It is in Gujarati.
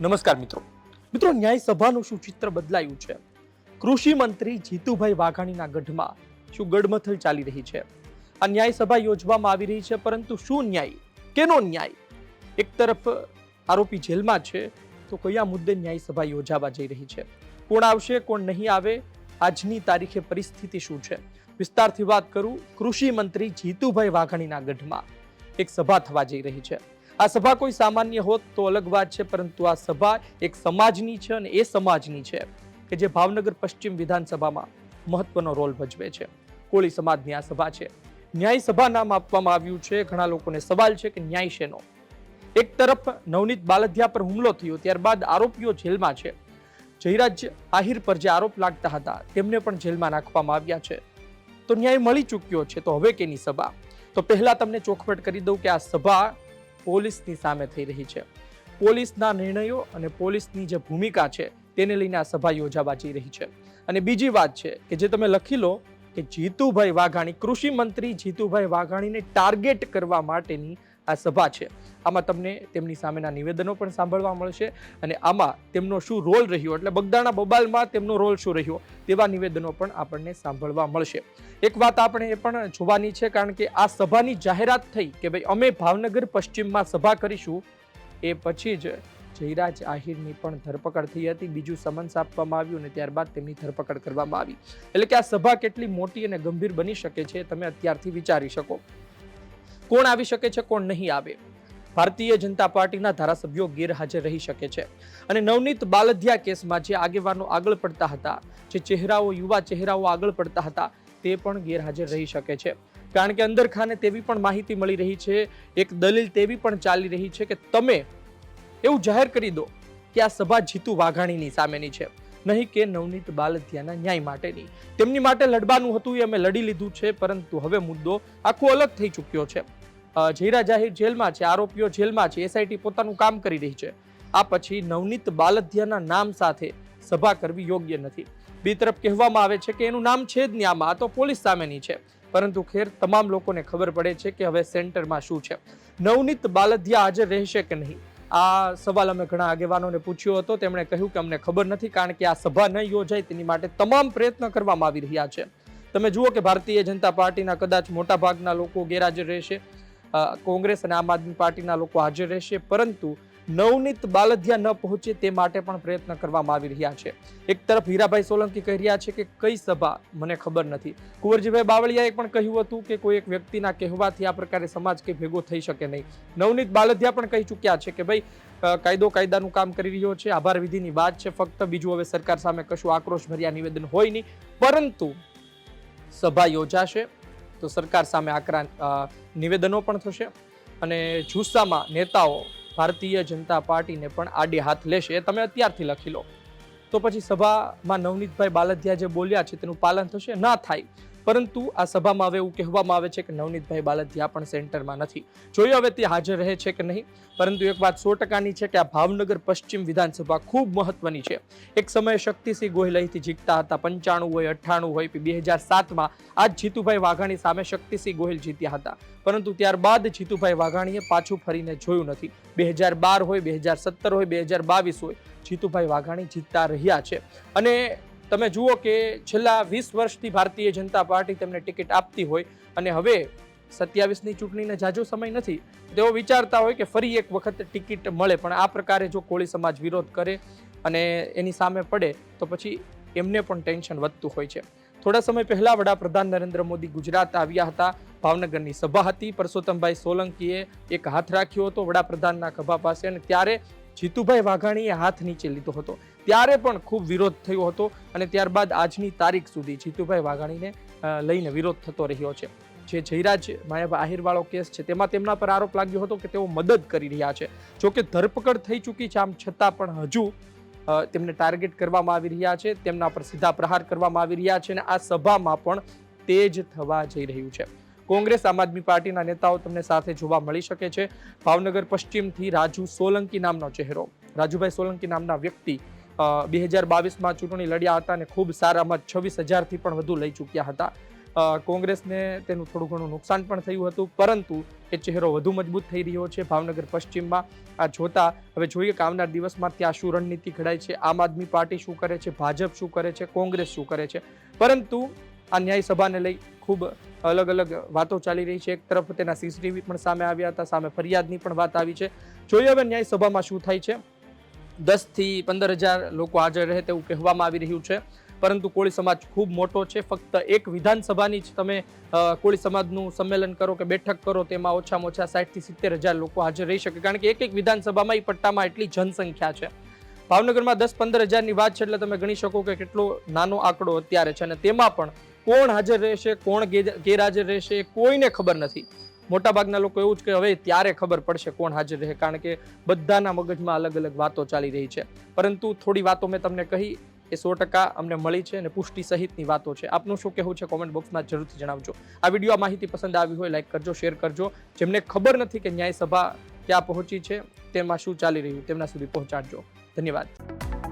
નમસ્કાર મિત્રો. મિત્રો ન્યાય સભાનું શું ચિત્ર બદલાયું છે? કૃષિ મંત્રી જીતુભાઈ વાઘાણીના ગઢમાં શું ગઢમથલ ચાલી રહી છે? આ ન્યાય સભા યોજવામાં આવી રહી છે, પરંતુ શું ન્યાય? કેનો ન્યાય? એક તરફ આરોપી જેલમાં છે, તો કયા મુદ્દે ન્યાય સભા યોજાવા જઈ રહી છે? કોણ આવશે, કોણ નહીં આવે? આજની તારીખે પરિસ્થિતિ શું છે? વિસ્તારથી વાત કરું કૃષિ મંત્રી જીતુભાઈ વાઘાણીના ગઢમાં. એક સભા થવા જઈ રહી છે. આ સભા કોઈ સામાન્ય હોત તો અલગ વાત છે, પરંતુ આ સભા એક સમાજની છે અને એ સમાજની છે કે જે ભાવનગર પશ્ચિમ વિધાનસભામાં મહત્વનો રોલ ભજવે છે. કોળી સમાજની આ સભા છે. ન્યાય સભા નામ આપવામાં આવ્યું છે. ઘણા લોકોને સવાલ છે કે ન્યાય શેનો? એક તરફ નવનીત બાલધિયા પર હુમલો થયો, ત્યારબાદ આરોપીઓ જેલમાં છે. જયરાજ આહિર પર જે આરોપ લાગતા હતા, તેમને પણ જેલમાં નાખવામાં આવ્યા છે. તો ન્યાય મળી ચૂક્યો છે, તો હવે કેની સભા? તો પહેલા તમને ચોખવટ કરી દઉં કે આ સભા પોલીસની સામે થઈ રહી છે. પોલીસના નિર્ણયો અને પોલીસની જે ભૂમિકા છે, તેને લઈને આ સભા યોજાવા જઈ રહી છે. અને બીજી વાત છે કે જે તમે લખી લો કે જીતુભાઈ વાઘાણી કૃષિ મંત્રી જીતુભાઈ વાઘાણીને ટાર્ગેટ કરવા માટેની આ સભા છે. આમાં તમને તેમની સામેના નિવેદનો પણ સાંભળવા મળશે અને આમાં તેમનો શું રોલ રહ્યો? એટલે બગદાણા બબાલમાં તેમનો રોલ શું રહ્યો? તેવા નિવેદનો પણ આપણને સાંભળવા મળશે. એક વાત આપણે એ પણ જોવાની છે, કારણ કે આ સભાની જાહેરાત થઈ કે ભાઈ અમે ભાવનગર પશ્ચિમમાં સભા કરીશું, એ પછી જ જયરાજ આહિરની પણ ધરપકડ થઈ હતી. બીજું સમન્સ આપવામાં આવ્યું અને ત્યારબાદ તેમની ધરપકડ કરવામાં આવી. એટલે કે આ સભા કેટલી મોટી અને ગંભીર બની શકે છે, તમે અત્યારથી વિચારી શકો. કોણ આવી શકે છે, કોણ નહીં આવે. ભારતીય જનતા પાર્ટીના ધારાસભ્યો ગેરહાજર રહી શકે છે. અને નવનીત બાલધિયા કેસમાં જે આગેવાનો આગળ પડતા હતા, જે ચહેરાઓ, યુવા ચહેરાઓ આગળ પડતા હતા, તે પણ ગેરહાજર રહી શકે છે. કારણ કે અંદર ખાને તેવી પણ માહિતી મળી રહી છે, એક દલીલ તેવી પણ ચાલી રહી છે કે તમે એવું જાહેર કરી દો કે આ સભા જીતુ વાઘાણીની સામેની છે, નહીં કે નવનીત બાલધિયાના ન્યાય માટેની. તેમની માટે લડવાનું હતું એ અમે લડી લીધું છે, પરંતુ હવે મુદ્દો આખો અલગ થઈ ચૂક્યો છે. અ, જયરા જાહેર જેલમાં છે આરોપીઓ જેલમાં છે એસઆઈટી પોતાનું કામ કરી રહી છે. આ પછી નવનીત બાલધિયાના નામ સાથે સભા કરવી યોગ્ય નથી. બી તરફ કહેવામાં આવે છે કે એનું નામ છે જ નહીં આમાં તો પોલીસ સામેની છે. પરંતુ ખેર તમામ લોકોને ખબર પડે છે કે હવે સેન્ટરમાં શું છે. નવનીત બાલધિયા હાજર રહેશે કે નહીં? આ સવાલ અમે ઘણા આગેવાનોને પૂછ્યો હતો. તેમણે કહ્યું કે અમને ખબર નથી કારણ કે આ સભા ન યોજાય તેની માટે તમામ પ્રયત્ન કરવામાં આવી રહ્યા છે. તમે જુઓ કે ભારતીય જનતા પાર્ટીના કદાચ મોટા ભાગના લોકો ગેરહાજર રહેશે. કોંગ્રેસ અને આમ આદમી પાર્ટીના લોકો હાજર રહેશે, પરંતુ નવનીત બાલધિયા ન પહોંચે તે માટે પણ પ્રયત્ન કરવામાં આવી રહ્યા છે. એક તરફ હીરાભાઈ સોલંકી કહી રહ્યા છે કે કઈ સભા? મને ખબર નથી. કુંવરજીભાઈ બાવળિયાએ પણ કહ્યું હતું કે કોઈ એક વ્યક્તિના કહેવાથી આ પ્રકારે સમાજ કે ભેગો થઈ શકે નહીં. નવનીત બાલધિયા પણ કહી ચૂક્યા છે કે ભાઈ કાયદો કાયદાનું કામ કરી રહ્યો છે, આભાર વિધિની વાત છે, ફક્ત બીજું હવે સરકાર સામે કશું આક્રોશ ભર્યા નિવેદન હોય નહીં, પરંતુ સભા યોજાશે. તો સરકાર સામે આકરા નિવેદનો પણ થશે અને જુસ્સામાં નેતાઓ ભારતીય જનતા પાર્ટીને પણ આડે હાથ લેશે એ તમે અત્યારથી લખી લો. તો પછી સભામાં નવનીતભાઈ બાલધિયા જે બોલ્યા છે તેનું પાલન થશે? ના થાય. પરંતુ આ સભામાં હવે એવું કહેવામાં આવે છે કે નવનીતભાઈ બાલધિયા પણ સેન્ટરમાં નથી. જોયું હવે તે હાજર રહે છે કે નહીં. પરંતુ એક વાત સો ટકાની છે કે આ ભાવનગર પશ્ચિમ વિધાનસભા ખૂબ મહત્વની છે. એક સમયે શક્તિસિંહ ગોહિલ અહીંથી જીતતા હતા પંચાણું હોય, અઠ્ઠાણું હોય બે હજાર સાતમાં આ જીતુભાઈ વાઘાણી સામે શક્તિસિંહ ગોહિલ જીત્યા હતા. પરંતુ ત્યારબાદ જીતુભાઈ વાઘાણીએ પાછું ફરીને જોયું નથી. બે હજાર બાર હોય, બે હજાર સત્તર હોય, બે હજાર બાવીસ હોય, જીતુભાઈ વાઘાણી જીતતા રહ્યા છે. અને તમે જુઓ કે છેલ્લા વીસ વર્ષથી ભારતીય જનતા પાર્ટી તેમને ટિકિટ આપતી હોય અને હવે સત્યાવીસની ચૂંટણીને જાજો સમય નથી, તેઓ વિચારતા હોય કે ફરી એક વખત ટિકિટ મળે. પણ આ પ્રકારે જો કોળી સમાજ વિરોધ કરે અને એની સામે પડે, તો પછી એમને પણ ટેન્શન વધતું હોય છે. થોડા સમય પહેલાં વડાપ્રધાન નરેન્દ્ર મોદી ગુજરાત આવ્યા હતા. ભાવનગરની સભા હતી. પરસોત્તમભાઈ સોલંકીએ એક હાથ રાખ્યો હતો વડાપ્રધાનના ખભા પાસે અને ત્યારે જીતુભાઈ વાઘાણીએ હાથ નીચે લીધો હતો. ત્યારે પણ ખૂબ વિરોધ થયો હતો અને ત્યારબાદ આજની તારીખ સુધી જીતુભાઈ વાઘાણીને લઈને વિરોધ થતો રહ્યો છે. જે જયરાજ માયા આહિરવાળો કેસ છે, તેમાં તેમના પર આરોપ લાગ્યો હતો કે તેઓ મદદ કરી રહ્યા છે. જોકે ધરપકડ થઈ ચૂકી છે, આમ છતાં પણ હજુ તેમને ટાર્ગેટ કરવામાં આવી રહ્યા છે, તેમના પર સીધા પ્રહાર કરવામાં આવી રહ્યા છે અને આ સભામાં પણ તેજ થવા જઈ રહ્યું છે. કોંગ્રેસ, આમ આદમી પાર્ટીના નેતાઓ તમને સાથે જોવા મળી શકે છે. ભાવનગર પશ્ચિમથી રાજુ સોલંકી નામનો ચહેરો. રાજુભાઈ સોલંકી નામના વ્યક્તિ બે હજાર બાવીસમાં ચૂંટણી લડ્યા હતા અને ખૂબ સારા મત છવ્વીસ હજારથી પણ વધુ લઈ ચૂક્યા હતા. કોંગ્રેસને તેનું થોડું ઘણું નુકસાન પણ થયું હતું, પરંતુ એ ચહેરો વધુ મજબૂત થઈ રહ્યો છે ભાવનગર પશ્ચિમમાં. આ જોતા હવે જોઈએ કે આવનાર દિવસમાં ત્યાં શું રણનીતિ ઘડાય છે, આમ આદમી પાર્ટી શું કરે છે, ભાજપ શું કરે છે, કોંગ્રેસ શું કરે છે. પરંતુ આ ન્યાય સભાને લઈ ખૂબ અલગ અલગ વાતો ચાલી રહી છે. એક તરફ તેના સીસીટીવી પણ સામે આવ્યા હતા, સામે ફરિયાદની પણ વાત આવી છે. જોઈએ હવે ન્યાય સભામાં શું થાય છે. દસથી પંદર હજાર લોકો હાજર રહે તેવું કહેવામાં આવી રહ્યું છે. પરંતુ કોળી સમાજ ખૂબ મોટો છે. ફક્ત એક વિધાનસભાની જ તમે કોળી સમાજનું સંમેલન કરો કે બેઠક કરો તેમાં ઓછામાં ઓછા સાઠથી સિત્તેર હજાર લોકો હાજર રહી શકે. કારણ કે એક એક વિધાનસભામાં એ પટ્ટામાં એટલી જનસંખ્યા છે. ભાવનગરમાં દસ પંદર હજારની વાત છે એટલે તમે ગણી શકો કે કેટલો નાનો આંકડો અત્યારે છે અને તેમાં પણ કોણ હાજર રહેશે, કોણ ગેરહાજર રહેશે, કોઈને ખબર નથી. મોટાભાગના લોકો એવું જ કે, હવે ત્યારે ખબર પડશે કોણ હાજર રહે, કારણ કે બધાના મગજમાં અલગ અલગ વાતો ચાલી રહી છે. પરંતુ થોડી વાતો મેં તમને કહી, એ સો ટકા અમને મળી છે અને પુષ્ટિ સહિતની વાતો છે. આપનું શું કહેવું છે કોમેન્ટ બોક્સમાં જરૂરથી જણાવજો. આ વીડિયો આ માહિતી પસંદ આવી હોય, લાઈક કરજો, શેર કરજો. જેમને ખબર નથી કે ન્યાયસભા ક્યાં પહોંચી છે, તેમાં શું ચાલી રહ્યું, તેમના સુધી પહોંચાડજો. ધન્યવાદ.